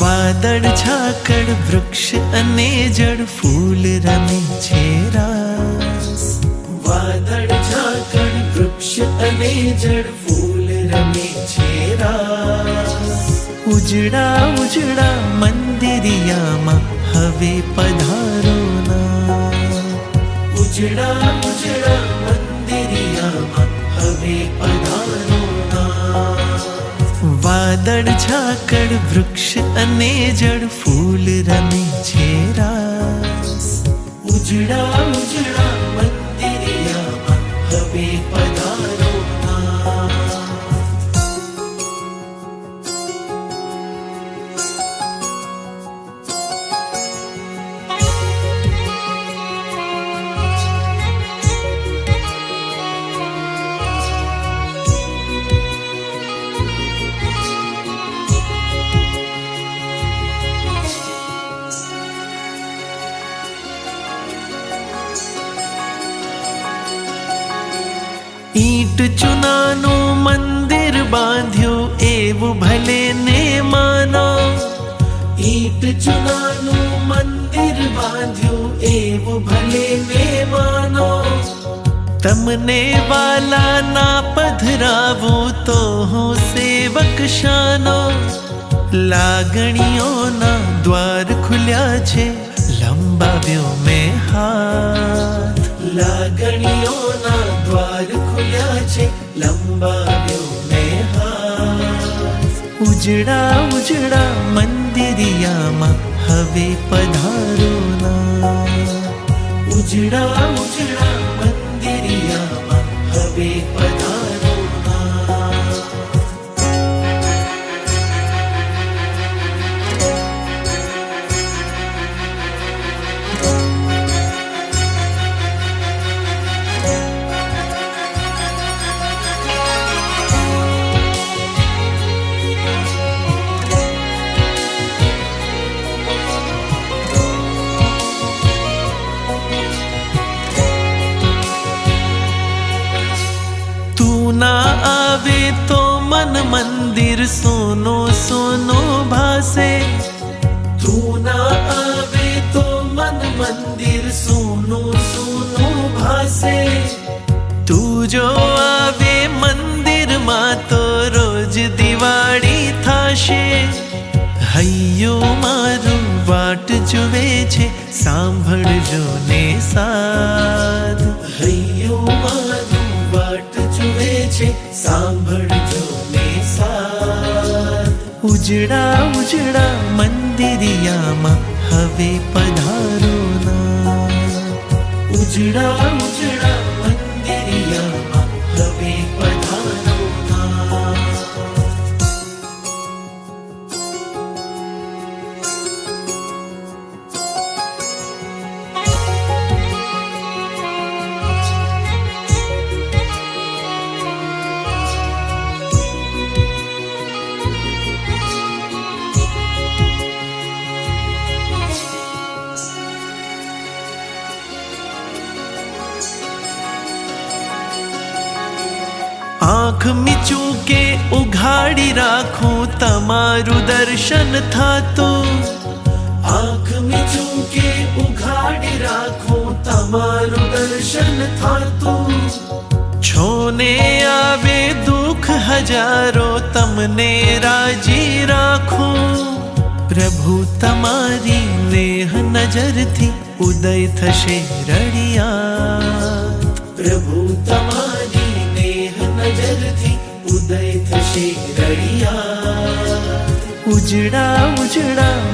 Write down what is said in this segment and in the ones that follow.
વાદળ ઝાકળ વૃક્ષ અને જળ ફૂલ રમે છે રાસ વાદળ ઝાકળ વૃક્ષ અને જળ ફૂલ રમે છે રાસ ઉજળા ઉજળા મંદિરિયામાં હવે પધારો ના ઉજળા ઉજળા મંદિરિયામાં હવે પધારો વાદળ ઝાકળ વૃક્ષ અને જળ ફૂલ રમે છે રાસ ઉજળા ઉજળા. ઈટ ચુનાનું મંદિર બાંધ્યું એવું ભલે ને માનો ઈટ ચુનાનું મંદિર બાંધ્યું એવું ભલે ને માનો તમને વાલા ના પધરાવું તો હું સેવક શાનો લાગણીઓના દ્વાર ખુલ્યા છે લંબાવ્યો મેં હાથ લાગણીઓના હાથ ઉજળા ઉજળા મંદિરિયામાં હવે પધારો ના. ઉજડા ઉજળા મન મંદિર સોનો સોનો ભાસે તું ના આવે તો મન મંદિર સોનો સોનો ભાસે તું જો આવે મંદિરમાં તો રોજ દિવાળી થાશે હૈયો મારું વાટ જુએ છે સાંભળજો ને સાધ ઉજડા ઉજળા મંદિરિયામાં હવે પધારો ના. ઉજડા ઉજળા આંખ મીચું કે ઉઘાડી રાખું તમારું દર્શન થાતું આંખ મીચું કે ઉઘાડી રાખું તમારું દર્શન થાતું છોને આવે દુઃખ હજારો તમને રાજી રાખું પ્રભુ તમારી નેહ નજરથી ઉદય થશે રડિયા પ્રભુ या उज उज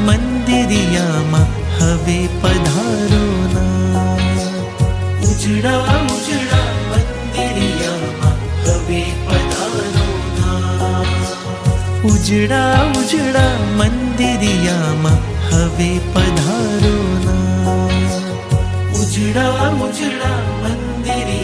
मिरया मा हवे पधारो ना उजा उज मिरया हवे पधारो ना उजा उजा मन्दिर्या म हे पधारो ना उजा उजा मन्दिर